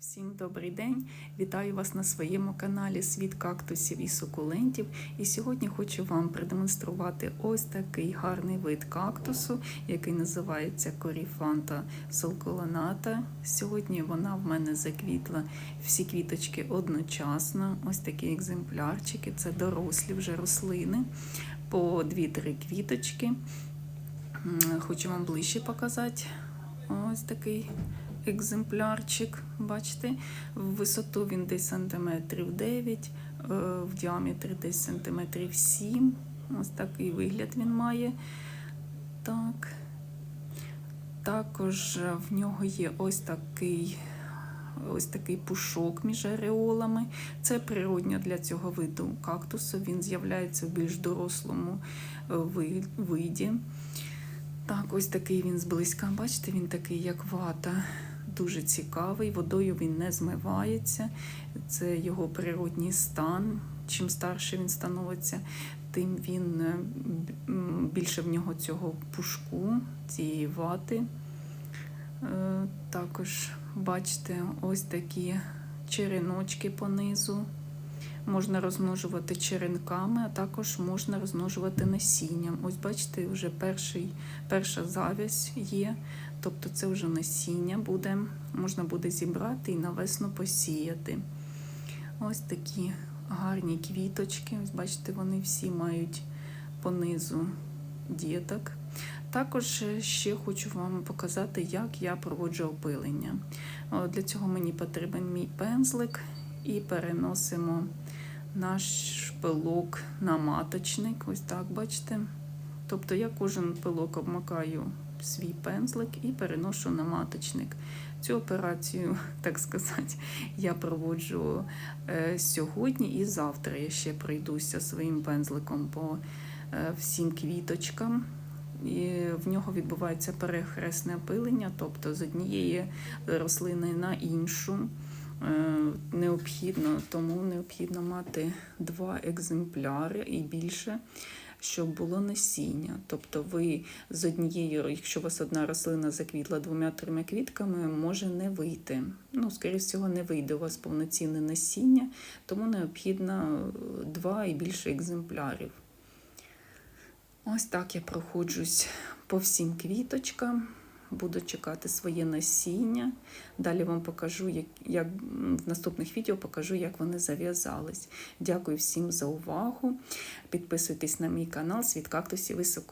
Всім добрий день! Вітаю вас на своєму каналі Світ кактусів і сукулентів. І сьогодні хочу вам продемонструвати ось такий гарний вид кактусу, який називається Коріфанта солколоната. Сьогодні вона в мене заквітла всі квіточки одночасно. Ось такі екземплярчики. Це дорослі вже рослини по 2-3 квіточки. Хочу вам ближче показати. Ось такий екземплярчик. Бачите, в висоту він десь сантиметрів 9, е, в діаметрі десь сантиметрів 7. Ось такий вигляд він має. Так. Також в нього є ось такий. Ось такий пушок між ареолами. Це природньо для цього виду кактусу. Він з'являється в більш дорослому е, виді. Так, ось такий він зблизька. Бачите, він такий, як вата, дуже цікавий. Водою він не змивається. Це його природній стан. Чим старше він становиться, тим він е, більше в нього цього пушку, цієї вати. Е, Також бачите, ось такі череночки понизу. Можна розмножувати черенками, а також можна розмножувати насінням. Ось бачите, вже перший, перша завязь є, тобто це вже насіння буде, можна буде зібрати і на весну посіяти. Ось такі гарні квіточки. Ось бачите, вони всі мають понизу діток. Також ще хочу вам показати, як я проводжу опилення. Для цього мені потрібен мій пензлик і переносимо наш пилок на маточник. Ось так, бачите. Тобто я кожен пилок обмакаю в свій пензлик і переношу на маточник. Цю операцію, так сказати, я проводжу е, сьогодні і завтра. Я ще пройдуся своїм пензликом по е, всім квіточкам. І в нього відбувається перехресне опилення, тобто з однієї рослини на іншу. Е, Необхідно, тому необхідно мати два екземпляри і більше, щоб було насіння. Тобто ви з однією, якщо у вас одна рослина заквітла двома-трьома квітками, може не вийти. Ну, скоріше всього, не вийде у вас повноцінне насіння, тому необхідно е, два і більше екземплярів. Ось так я проходжусь по всім квіточкам. Буду чекати своє насіння. Далі вам покажу, як, як в наступних відео покажу, як вони зав'язались. Дякую всім за увагу. Підписуйтесь на мій канал Світ кактусів і сокол.